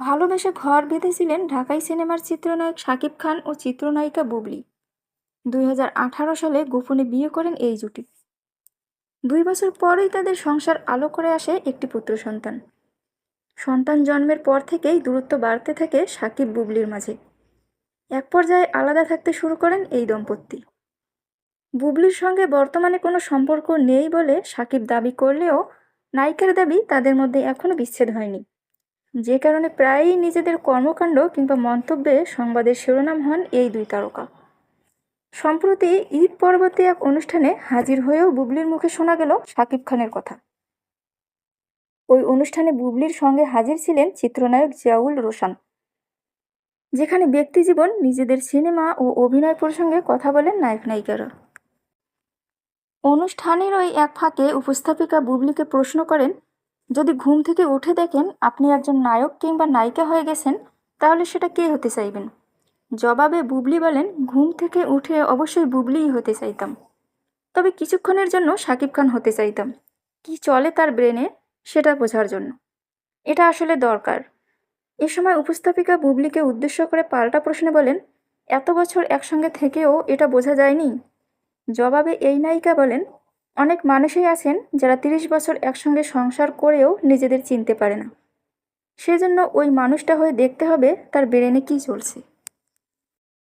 ভালোবেসে ঘর বেঁধেছিলেন ঢাকাই সিনেমার চিত্রনায়ক শাকিব খান ও চিত্রনায়িকা বুবলি। দুই হাজার আঠারো সালে গোপনে বিয়ে করেন এই জুটি। দুই বছর পরেই তাদের সংসার আলো করে আসে একটি পুত্র সন্তান। সন্তান জন্মের পর থেকেই দূরত্ব বাড়তে থাকে সাকিব বুবলির মাঝে। এক পর্যায়ে আলাদা থাকতে শুরু করেন এই দম্পতি। বুবলির সঙ্গে বর্তমানে কোনো সম্পর্ক নেই বলে সাকিব দাবি করলেও নায়িকার দাবি তাদের মধ্যে এখনও বিচ্ছেদ হয়নি। যে কারণে প্রায়ই নিজেদের কর্মকাণ্ড কিংবা মন্তব্যে সংবাদের শিরোনাম হন এই দুই তারকা। সম্প্রতি ঈদ পরবর্তী এক অনুষ্ঠানে হাজির হয়েও বুবলির মুখে শোনা গেল শাকিব খানের কথা। ওই অনুষ্ঠানে বুবলির সঙ্গে হাজির ছিলেন চিত্রনায়ক জিয়াউল রোশান। যেখানে ব্যক্তিজীবন নিজেদের সিনেমা ও অভিনয় প্রসঙ্গে কথা বলেন নায়ক নায়িকারা। অনুষ্ঠানের ওই এক ফাঁকে উপস্থাপিকা বুবলিকে প্রশ্ন করেন যদি ঘুম থেকে উঠে দেখেন আপনি একজন নায়ক কিংবা নায়িকা হয়ে গেছেন, তাহলে সেটা কে হতে চাইবেন? জবাবে বুবলি বলেন, ঘুম থেকে উঠে অবশ্যই বুবলিই হতে চাইতাম। তবে কিছুক্ষণের জন্য শাকিব খান হতে চাইতাম। কি চলে তার ব্রেনে, সেটা বোঝার জন্য। এটা আসলে দরকার। এ সময় উপস্থাপিকা বুবলিকে উদ্দেশ্য করে পাল্টা প্রশ্নে বলেন, এত বছর একসঙ্গে থেকেও এটা বোঝা যায়নি? জবাবে এই নায়িকা বলেন অনেক মানুষই আছেন যারা তিরিশ বছর একসঙ্গে সংসার করেও নিজেদের চিনতে পারে না। সেজন্য ওই মানুষটা হয়ে দেখতে হবে তার ব্রেনে কী চলছে।